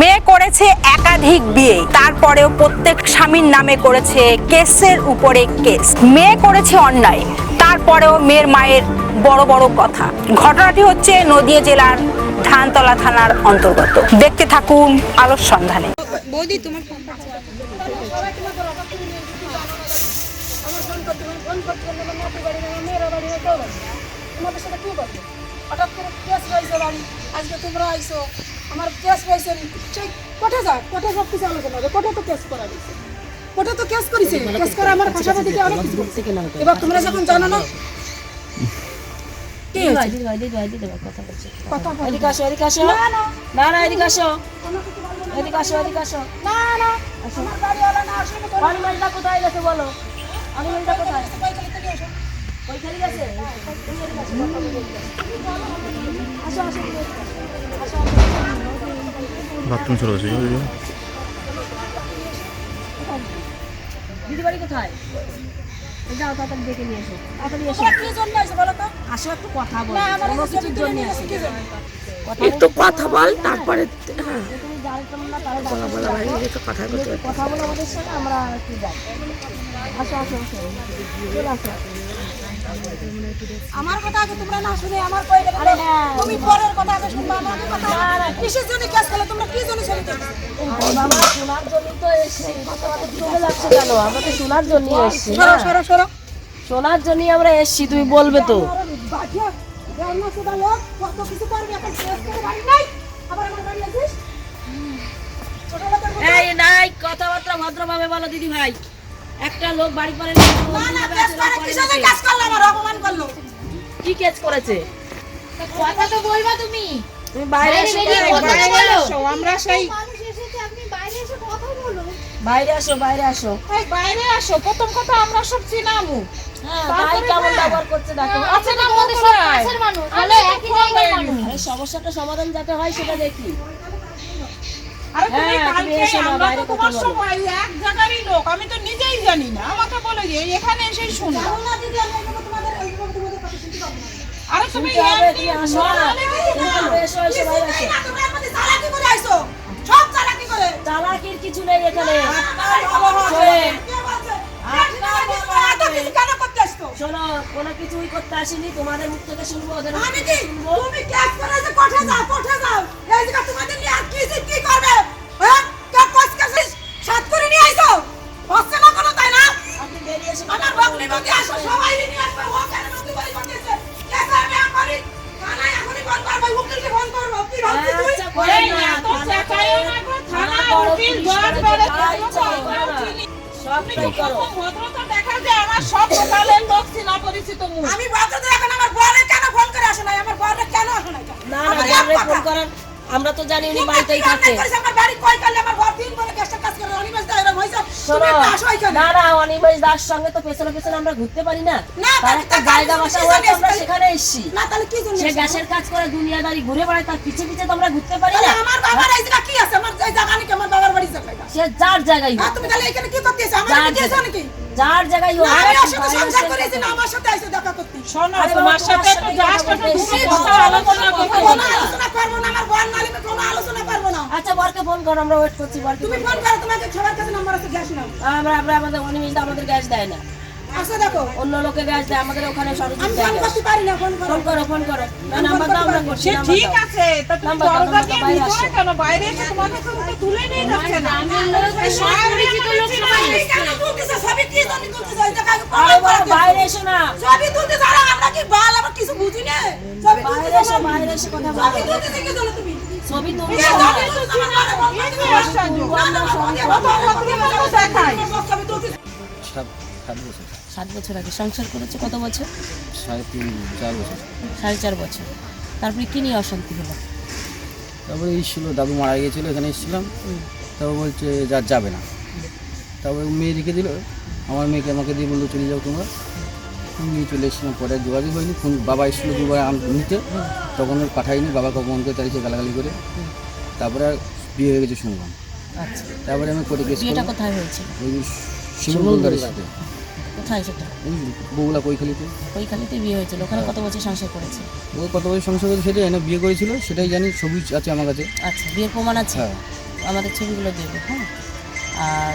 মেয়ে করেছে একাধিক বিয়ে, তারপরেও প্রত্যেক স্বামীর নামে করেছে কেসের উপরে কেস। মেয়ে করেছে অন্যায়, তারপরেও মেয়ের মায়ের বড় বড় কথা। ঘটনাটি হচ্ছে নদিয়া জেলার ধানতলা থানার অন্তর্গত। দেখতে থাকুন আলোর সন্ধানে। তোমার হঠাৎ করে কেস রয়েছে বাড়ি। আজকে তোমরা আইসো আমার কেস রয়েছে সেই কোর্টে যাক কোর্টে সব কিছু আলোচনা হবে কোর্টে তো কেস করা দিয়েছে কোর্টে তো কেস করেছে। কেস করে আমার ভাষাটা দিকে অনেক কিছু বলছে। এবার তোমরা যখন জানো না কথা বলো। এদিকে আসো এদিকে আসো। না না। না না এদিকে আসো। কোনো কিছু না। এদিকে আসো এদিকে আসো। না না। আমার বাড়িওয়ালা না আসলে করো না। অনিমেলটা কোথায় গেছে বলো? অনিমেলটা কোথায়? পয়খালি থেকে এসো। ওই গেছে আসো আসো। বাথরুম চলে গেছে দিদি বাড়ি কোথায়? যাও তাড়াতাড়ি ডেকে নিয়ে এসো। তাড়াতাড়ি এসো। কি জন্য আইছো বলো তো? আসো একটু কথা বল। কোনো কিছুর জন্য এসো, একটু কথা বল তারপরে তুমি জানতো বলা বাড়ি কথা বলতে কথা বলে আমাদের সাথে আমরা একটু যাই। আসো আসো আসো। চলে আসো। আমার কথা আগে তোমরা না শুনে আমার গেলে হ্যাঁ। তুমি পরের কথা আগে শুনবা আমার কথা কিসের জন্য তোমরা কি জন্য শোনার জন্যই তো কেন? আমরা তো শোনার জন্যই এসছি সরো সরো সরো। শোনার জন্যই আমরা এসছি তুমি বলবে তো। কথাবার্তা ভদ্রভাবে বলো দিদি ভাই একটা লোক বাড়ি পরে না না কেস করে কিসের জন্য করল আমার? অপমান করল। কি কেস করেছে? কথা তো বলবা তুমি। তুমি বাইরে এসো কথা বলো। আমরা সেই বাইরে এসে কথা বলো? বাইরে আসো বাইরে আসো। বাইরে আসো প্রথম কথা আমরা সব চিনামু। হ্যাঁ ভাই কেমন ব্যবহার করছে দেখো। আচ্ছা সমস্যাটা সমাধান যাতে হয় সেটা দেখি। আরে তুমি হ্যাঁ, তুমি কালকে এসো না, আমরা বাইরে তো তোমার কথা সময় এক জায়গারই কথা শুনতে পাবো না আরে তুমি এসো, এসো, চালাকির কিছু নেই এখানে? শোনো কোনো কিছুই করতে আসিনি তোমাদের মুখ থেকে শুনব ওদের আমি কি তুমি করে যে কোঠে যাও কোঠে যাও এই জায়গা তোমাদের নিয়ে আর কি কি করবে আমার বকলি আসো সবাই নিয়ে আসবে। ও কেন নতুন বাড়ি করতেছে? কেস আমি আমি থানায় এখনই ফোন করব উকিলকে ফোন করব। কি ভাবছিস তুই? আচ্ছা, না, এত থানা না গো, থানা থানা, উকিল, পুলিশ জজ করো, বেড়ে করো, ইচ্ছা করো, করো না। চিনি। সবটাই করো। ভদ্রতা দেখা যায় আমার সব সকালের লোক চিনা পরিচিত মুখ। আমি বাচ্চাদের এখন আমার বরে কেন ফোন করে আসে নাই? আমার বরে কেন আসে নাই? না না ফোন করার আমরা তো জানি উনি বাড়িতেই থাকে। না। না অনিমেষ দাস সঙ্গে তো পেছনে পেছনে আমরা ঘুরতে পারি না। তার একটা জায়গা বাসা হয়েছে আমরা সেখানে এসেছি। সে গ্যাসের কাজ করে দুনিয়াদারি ঘুরে বেড়ায় তার পিছে পিছে তো আমরা ঘুরতে পারি না। আমার বাবার এই জায়গা কি আছে? আমার জায়গা নাকি আমার বাবার বাড়ি জায়গা? সে যার জায়গায় তুমি তাহলে এখানে কি আমার কি নাকি? যার জায়গায় ওর সাথে সংসার এসে না আমার সাথে আইসো দেখা করতে। শোনো আরে তোমার সাথে তো জাস্ট একটু কথা আলোচনা করতে কোনো আলোচনা করব না আমার বর নালিকে কোনো আলোচনা করব না আচ্ছা বরকে ফোন করো আমরা ওয়েট করছি বরকে তুমি ফোন করো তোমাকে সবার কাছে নাম্বার আছে গ্যাস নাও। আমরা আমরা আমাদের অনিমেষ আমাদের গ্যাস দেয় না। আসো দেখো অন্য লোকে গ্যাস দেয় আমাদের ওখানে সরস্বতী আমি ফোন করতে পারি না ফোন করো ফোন করো ফোন করো না নাম্বার দাও আমরা করছি ঠিক আছে তা তুমি দরজা দিয়ে ভিতরে কেন বাইরে এসে তোমাকে তো তুলে নিয়ে যাচ্ছে না পরিচিত লোক সবাই কেন তুলতেছে? সবই কি তুলতেছে? এই জায়গায় আরে প্রমাণ বাবা, করে বাইরে এসো না সবই তুলতেছে, আরে আমরা কি বাল, আমরা কিছু বুঝি না। সবই বাইরে এসো বাইরে এসে কথা বলো সবই তুলতেছে কি জন্য তুমি? ছবি তুলতেছে। সাত সাত বছর সাত বছর আগে। সংসার করেছে কত বছর? সাড়ে তিন চার বছর। সাড়ে চার বছর। তারপরে কি নিয়ে অশান্তি হলো? তারপরে এই ছিল দাদু মারা গিয়েছিল এখানে এসেছিলাম। তারপর বলছে যা যাবে না। তারপরে মেয়ে রেখে দিল। আমার মেয়েকে আমাকে দিয়ে বলল চলে যাও তোমরা। নিয়ে চলে এসেছিলাম পরে যোগাযোগ হয়নি। ফোন বাবা এসেছিল দুবার আম নিতে। তখন ওর পাঠাইনি বাবাকে অপমান করে তারিখে গালাগালি করে। তারপরে আর বিয়ে হয়ে গেছে শুনলাম। আচ্ছা। তারপরে আমি কোর্টে গেছি বিয়েটা কোথায় ওই শিমুলদারের সাথে কোথায় সেটা? বগুলা কৈখালিতে। ওইখানেতে বিয়ে হয়েছিল। ওখানে কত বছর সংসার করেছে? ও কত বছর সংসার করেছে সেটাই এনে বিয়ে করেছিল সেটাই জানি ছবি আছে আমার কাছে। আচ্ছা বিয়ের প্রমাণ আছে? হ্যাঁ। আমাদের ছবিগুলো দেবে হ্যাঁ? আর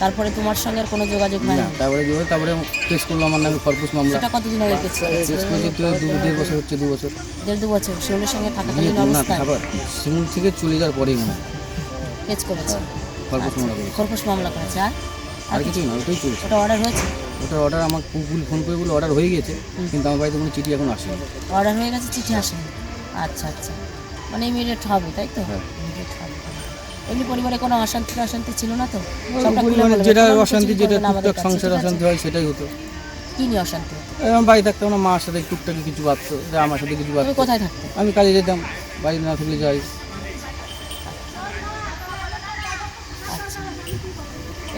তারপরে তোমার সঙ্গে আর কোনো যোগাযোগ হয় না তারপরে হলো? তারপরে কেস করল আমার নামে খরপোশ মামলা। সেটা কতদিন আগে কেস করেছে? কেস করেছে তো দু দেড় বছর হচ্ছে দু বছর। দেড় দু বছর। শিমুলের সঙ্গে থাকাকালীন খাবার শিমুল থেকে চলে যাওয়ার পরেই মনে হয়। কেস করেছে? খরপোশ মামলা করেছে। খরপোশ মামলা করেছে আর? আর কিছুই না ওটাই চলছে। ওটা অর্ডার হয়েছে? ওটার অর্ডার আমার গুগল ফোন করে বলে অর্ডার হয়ে গেছে কিন্তু আমার বাড়িতে কোনো চিঠি এখন আসেনি। অর্ডার হয়ে গেছে চিঠি আসেনি। আচ্ছা আচ্ছা। মানে ইমিডিয়েট হবে তাই তো? হ্যাঁ। ইমিডিয়েট হবে। এমনি পরিবারে কোনো অশান্তি অশান্তি ছিল না তো? মানে যেটা অশান্তি যেটা টুকটাক সংসার অশান্তি হয় সেটাই হতো। কি নিয়ে অশান্তি এরকম বাড়ি থাকতাম না মার সাথে টুকটাকি কিছু ভাবতো যে আমার সাথে কিছু ভাবতো। কোথায় থাকতে? আমি কাজে যেতাম বাড়ি না থাকলে যাই আচ্ছা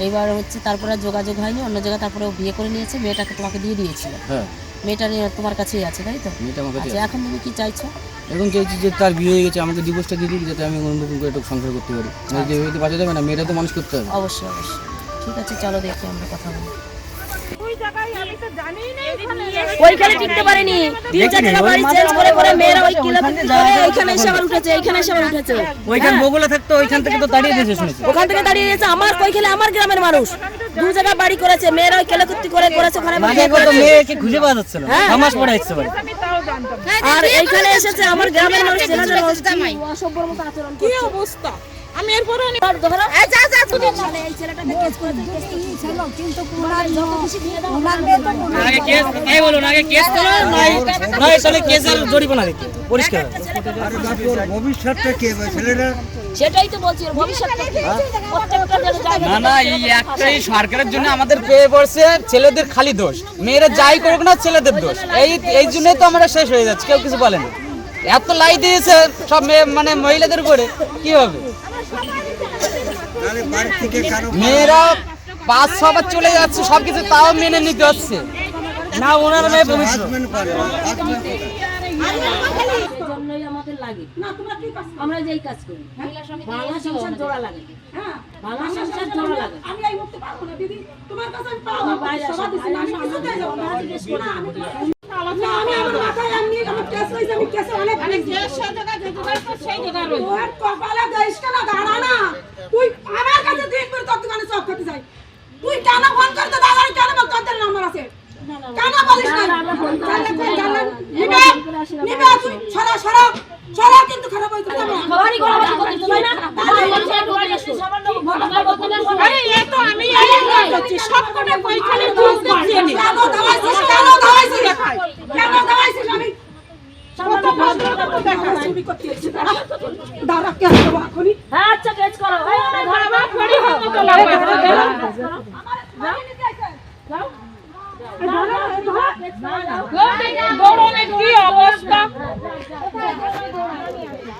এইবার হচ্ছে তারপরে যোগাযোগ হয়নি অন্য জায়গায় তারপরে ও বিয়ে করে নিয়েছে মেয়েটাকে তোমাকে দিয়ে দিয়েছিল। হ্যাঁ। মেয়েটা নিয়ে তোমার কাছেই আছে তাই তো? মেয়েটা আমার কাছে আচ্ছা এখন তুমি কি চাইছো? এখন চাইছি যে তার বিয়ে হয়ে গেছে আমাকে ডিভোর্সটা দিয়ে দিই যাতে আমি অন্য নতুন করে একটু সংসার করতে পারি। মানে যে হয়তো বাঁচা যাবে না মেয়েটা তো মানুষ করতে হবে। অবশ্যই অবশ্যই। ঠিক আছে চলো দেখি আমরা কথা বলি। ওইখানে টিকতে পারেনি। তিন চার বাড়ি চেঞ্জ করে করে মেয়েরা ওই কিলো ওইখানে এসে আবার উঠেছে এইখানে এসে আবার উঠেছে। ওইখান বগুলা থাকতো ওইখান থেকে তো দাঁড়িয়ে দিয়েছে শুনেছি। ওখান থেকে দাঁড়িয়ে আমার কই খেলে আমার গ্রামের মানুষ। দু জায়গা বাড়ি করেছে মেয়েরা ওই কেলাকুত্তি করে করেছে ওখানে মেয়েকে খুঁজে পাওয়া যাচ্ছে না হ্যাঁ। আমার পড়ে আসছে বাড়ি। আর এইখানে এসেছে আমার গ্রামের মানুষ অসভ্যর মতো আচরণ কি অবস্থা? আমি এরপরে অনেক ধরো এই যা যা তুমি। এই ছেলেটাকে কেস করেছে কেস ছিল কিন্তু কুমার যত খুশি দিয়ে দাও। মেয়ে তো আগে কেস তাই আগে কেস করো। নাই নাই তাহলে কেস আর জরিমানা দিতে। পরিষ্কার। সেটাই তো বলছি ভবিষ্যৎটা কি? প্রত্যেকটা যেন না না এই একটাই সরকারের জন্য আমাদের পেয়ে পড়ছে ছেলেদের খালি দোষ। মেয়েরা যাই করুক না ছেলেদের দোষ। এই এই জন্যই তো আমরা শেষ হয়ে যাচ্ছে কেউ কিছু বলে না এত লাই দিয়েছে সব মেয়ে মানে মহিলাদের উপরে কি হবে? মেয়েরা পাঁচ ছবার চলে যাচ্ছে সবকিছু তাও মেনে নিতে হচ্ছে। না ওনার মেয়ে পবিত্র জন্যই আমাদের লাগে। আমরা যেই কাজ করি। বাংলা সংসার জোড়া লাগে। বাংলা সংসার জোড়া লাগে। আমি এই পারব না দিদি। তোমার কাছে আমি পাবো না সবাই দিছি না আমি যাব না। না, আমি আমি কেস হয়েছে আমি কেসে অনেক মানে যে সে জায়গায় যেতে সেই জায়গায় রইল তোর কপালে দেশ কেন দাঁড়া না তুই আমার কাছে দিন করে তোর দোকানে সব খেতে যাই তুই কেন ফোন করতে দাদা কেন বল তোর নাম্বার আছে কেন বলিস না নিবে নিবে তুই সরা সরা সরা কিন্তু খারাপ হইতে যাবে না বাড়ি করতে চাই না আমি এই সব কটা পয়খানে দুধ দেখিয়ে নি কেন দাওয়াইছিস কেন দাওয়াইছিস কেন দাওয়াইছিস আমি কত ভদ্রতা তো দেখা যায় চুরি করতে এসেছি দাঁড়া কে আসব এখনই হ্যাঁ